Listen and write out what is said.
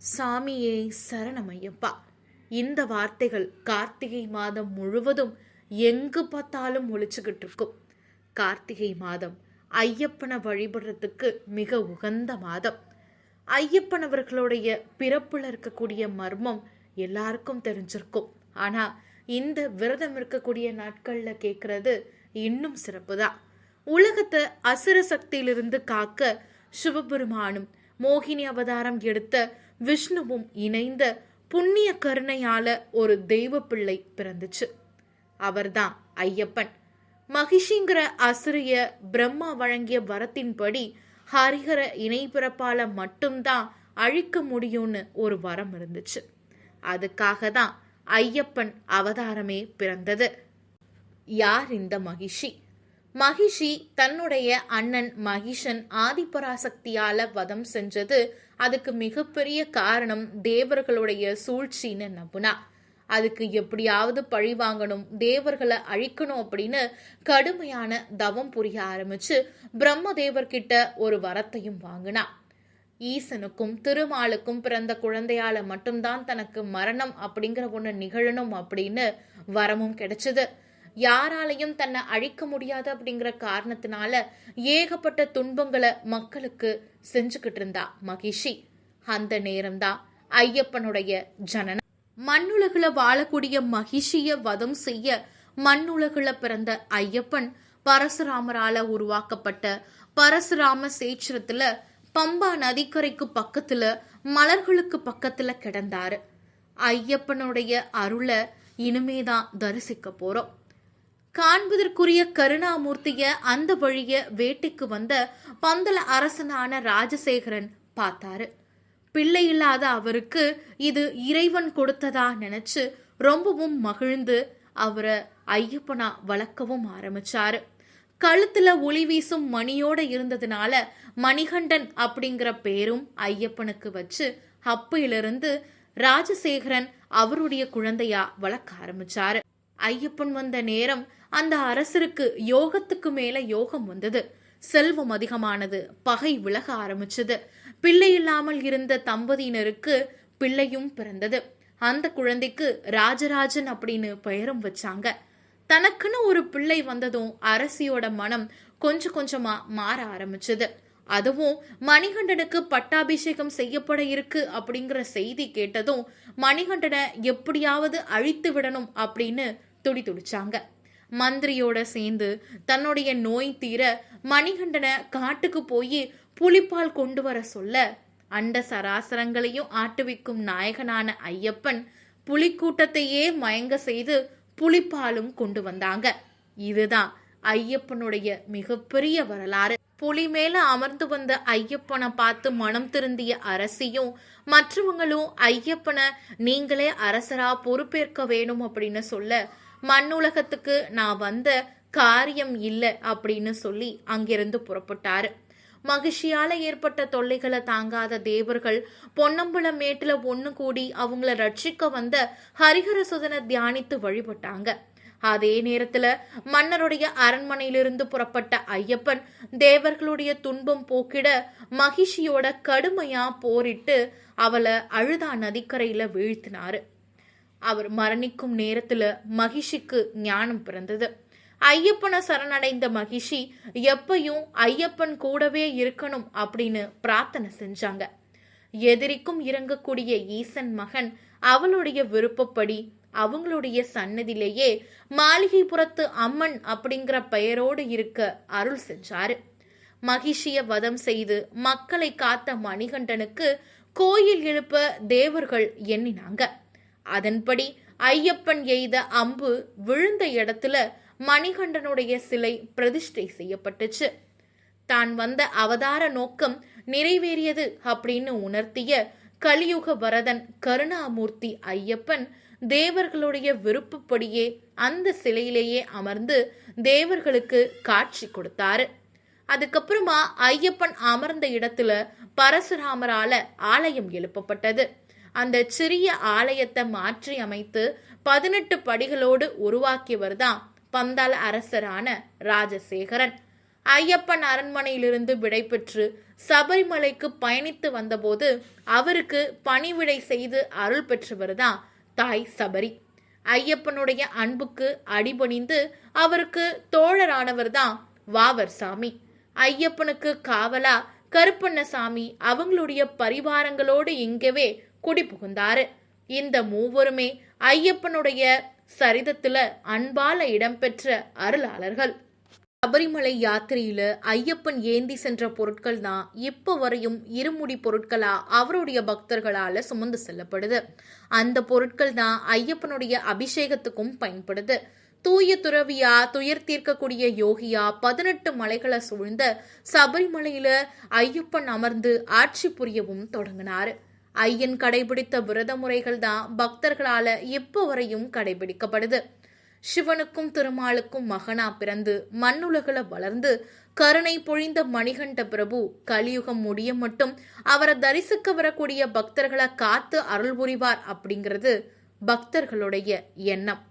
சாமியே சரணமையப்பா. இந்த வார்த்தைகள் கார்த்திகை மாதம் முழுவதும் எங்கு பார்த்தாலும் ஒழிச்சுக்கிட்டு இருக்கும் கார்த்திகை மாதம் ஐயப்பனை வழிபடுறதுக்கு மிக உகந்த மாதம். ஐயப்பன் அவர்களுடைய பிறப்பில் இருக்கக்கூடிய மர்மம் எல்லாருக்கும் தெரிஞ்சிருக்கும். ஆனால் இந்த விரதம் இருக்கக்கூடிய நாட்களில் கேட்குறது இன்னும் சிறப்பு தான் உலகத்தை அசுர சக்தியிலிருந்து காக்க சிவபெருமானும் மோகினி அவதாரம் எடுத்த விஷ்ணுவும் இணைந்த புண்ணிய கருணையால ஒரு தெய்வ பிள்ளை பிறந்துச்சு. அவர்தான் ஐயப்பன். மகிஷிங்கிற அசுரிய பிரம்மா வழங்கிய வரத்தின்படி ஹரிஹர இணைபிறப்பால மட்டும்தான் அழிக்க முடியும்னு ஒரு வரம் இருந்துச்சு. அதுக்காக தான் ஐயப்பன் அவதாரமே பிறந்தது. யார் இந்த மகிஷி? மகிஷி தன்னுடைய அண்ணன் மகிஷன் ஆதிபராசக்தியால வதம் செஞ்சது. அதுக்கு மிகப்பெரிய காரணம் தேவர்களுடைய சூழ்ச்சின்னு நம்புனா. அதுக்கு எப்படியாவது பழி வாங்கணும் தேவர்களை அழிக்கணும் அப்படின்னு கடுமையான தவம் புரிய ஆரம்பிச்சு பிரம்மதேவர்கிட்ட ஒரு வரத்தையும் வாங்கினா. ஈசனுக்கும் திருமாலுக்கும் பிறந்த குழந்தையால மட்டும்தான் தனக்கு மரணம் அப்படிங்கிற ஒண்ணு நிகழணும் அப்படின்னு வரமும் கிடைச்சது. யாராலையும் தன்னை அழிக்க முடியாது அப்படிங்கிற காரணத்தினால ஏகப்பட்ட துன்பங்களை மக்களுக்கு செஞ்சுக்கிட்டு இருந்தா மகிஷி. அந்த நேரம்தான் ஐயப்பனுடைய ஜனனம். மண்ணுலகில் வாழக்கூடிய மகிஷிய வதம் செய்ய மண்ணுலகில் பிறந்த ஐயப்பன் பரசுராமரால உருவாக்கப்பட்ட பரசுராம சேச்சிரத்துல பம்பா நதிக்கரைக்கு பக்கத்துல மலர்களுக்கு பக்கத்துல கிடந்தாரு. ஐயப்பனுடைய அருளை இனிமேதான் தரிசிக்க போறோம். காண்பதற்குரிய கருணாமூர்த்திய அந்த வழிய வேட்டைக்கு வந்த பந்தல அரசனான ராஜசேகரன் பார்த்தாரு. பிள்ளை இல்லாத அவருக்கு இது இறைவன் கொடுத்ததா நினைச்சு ரொம்பவும் மகிழ்ந்து அவரை ஐயப்பனா வளர்க்கவும் ஆரம்பிச்சாரு. கழுத்துல ஒளி வீசும் மணியோட இருந்ததுனால மணிகண்டன் அப்படிங்கிற பேரும் ஐயப்பனுக்கு வச்சு அப்பையிலிருந்து ராஜசேகரன் அவருடைய குழந்தையா வளர்க்க ஆரம்பிச்சாரு. ஐயப்பன் வந்த நேரம் அந்த அரசருக்கு யோகத்துக்கு மேல யோகம் வந்தது. செல்வம் அதிகமானது. பகை விலக ஆரம்பிச்சது. பிள்ளை இல்லாமல் இருந்த தம்பதியினருக்கு பிள்ளையும் பிறந்தது. அந்த குழந்தைக்கு ராஜராஜன் அப்படின்னு பெயரும் வச்சாங்க. தனக்குன்னு ஒரு பிள்ளை வந்ததும் அரசியோட மனம் கொஞ்சம் கொஞ்சமா மாற ஆரம்பிச்சது. அதுவும் மணிகண்டனுக்கு பட்டாபிஷேகம் செய்யப்பட இருக்கு அப்படிங்கிற செய்தி கேட்டதும் மணிகண்டனை எப்படியாவது அழித்து விடணும் அப்படின்னு துடி துடிச்சாங்க மந்திரியோட சேர்ந்து தன்னுடைய நோய் தீர மணிகண்டனை காட்டுக்கு போய் புலிப்பால் கொண்டு வர சொல்ல அண்ட சராசரங்களையும் ஆட்டுவிக்கும் நாயகனான ஐயப்பன் புலிக்கூட்டத்தையே மயங்க செய்து புலிப்பாலும் கொண்டு வந்தாங்க. இதுதான் ஐயப்பனுடைய மிகப்பெரிய வரலாறு. புலி மேல அமர்ந்து வந்த ஐயப்பனை பார்த்து மனம் திருந்திய அரசியும் மற்றவங்களும் ஐயப்பனை நீங்களே அரசரா பொறுப்பேற்க வேணும் அப்படின்னு சொல்ல மண்ணுலகத்துக்கு நான் வந்த காரியம் இல்லை அப்படின்னு சொல்லி அங்கிருந்து புறப்பட்டாரு. மகிழ்ச்சியால ஏற்பட்ட தொல்லைகளை தாங்காத தேவர்கள் பொன்னம்புல மேட்டுல ஒண்ணு கூடி அவங்கள ரட்சிக்க வந்த ஹரிஹர சுதனை தியானித்து வழிபட்டாங்க. அதே நேரத்துல மன்னருடைய அரண்மனையிலிருந்து புறப்பட்ட ஐயப்பன் தேவர்களுடைய துன்பம் போக்கிட மகிஷியோட கடுமையா போரிட்டு அவளை அழுதா நதிக்கரையில வீழ்த்தினாரு. அவர் மரணிக்கும் நேரத்துல மகிஷிக்கு ஞானம் பிறந்தது. ஐயப்பனை சரணடைந்த மகிஷி எப்பையும் ஐயப்பன் கூடவே இருக்கணும் அப்படின்னு பிரார்த்தனை செஞ்சாங்க. எதிரிக்கும் இறங்கக்கூடிய ஈசன் மகன் அவளுடைய விருப்பப்படி அவங்களுடைய சன்னதியிலேயே மாளிகைபுரத்து அம்மன் அப்படிங்கிற பெயரோடு இருக்க அருள் செஞ்சாரு. மகிஷிய வதம் செய்து மக்களை காத்த மணிகண்டனுக்கு கோயில் எழுப்ப தேவர்கள் எண்ணினாங்க. அதன்படி ஐயப்பன் எய்த அம்பு விழுந்த இடத்துல மணிகண்டனுடைய சிலை பிரதிஷ்டை செய்யப்பட்டுச்சு. தான் வந்த அவதார நோக்கம் நிறைவேறியது அப்படின்னு உணர்த்திய கலியுக வரதன் கருணாமூர்த்தி ஐயப்பன் தேவர்களுடைய விருப்பப்படியே அந்த சிலையிலேயே அமர்ந்து தேவர்களுக்கு காட்சி கொடுத்தாரு. அதுக்கப்புறமா ஐயப்பன் அமர்ந்த இடத்துல பரசுராமரால ஆலயம் எழுப்பப்பட்டது. அந்த சிறிய ஆலயத்தை மாற்றி அமைத்து பதினெட்டு படிகளோடு உருவாக்கியவர் தான் பந்தாள அரசரான ராஜசேகரன். ஐயப்பன் அரண்மனையிலிருந்து விடைபெற்று சபரிமலைக்கு பயணித்து வந்தபோது அவருக்கு பணிவிடை செய்து அருள் பெற்றவர் தான் தாய் சபரி. ஐயப்பனுடைய அன்புக்கு அடிபணிந்து அவருக்கு தோழரானவர் தான் வாவர் சாமி ஐயப்பனுக்கு காவலா கருப்பண்ணசாமி அவங்களுடைய பரிவாரங்களோடு இங்கவே குடிபுகுந்தாரு. இந்த மூவருமே ஐயப்பனுடைய சரிதத்துல அன்பால இடம்பெற்ற அருளாளர்கள். சபரிமலை யாத்திரையில ஐயப்பன் ஏந்தி சென்ற பொருட்கள் தான் இப்ப வரையும் இருமுடி பொருட்களா அவருடைய பக்தர்களால சுமந்து செல்லப்படுது. அந்த பொருட்கள் தான் ஐயப்பனுடைய அபிஷேகத்துக்கும் பயன்படுது. தூய துறவியா துயர் தீர்க்கக்கூடிய யோகியா பதினெட்டு மலைகளை சூழ்ந்த சபரிமலையில ஐயப்பன் அமர்ந்து ஆட்சி புரியவும் தொடங்கினாரு. ஐயன் கடைபிடித்த விரத முறைகள் தான் பக்தர்களால இப்போ வரையும் கடைபிடிக்கப்படுது. சிவனுக்கும் திருமாலுக்கும் மகனா பிறந்து மண்ணுலகில வளர்ந்து கருணை பொழிந்த மணிகண்ட பிரபு கலியுகம் முடிய மட்டும் அவரை தரிசிக்க வரக்கூடிய பக்தர்களை காத்து அருள் புரிவார் அப்படிங்கிறது பக்தர்களுடைய எண்ணம்.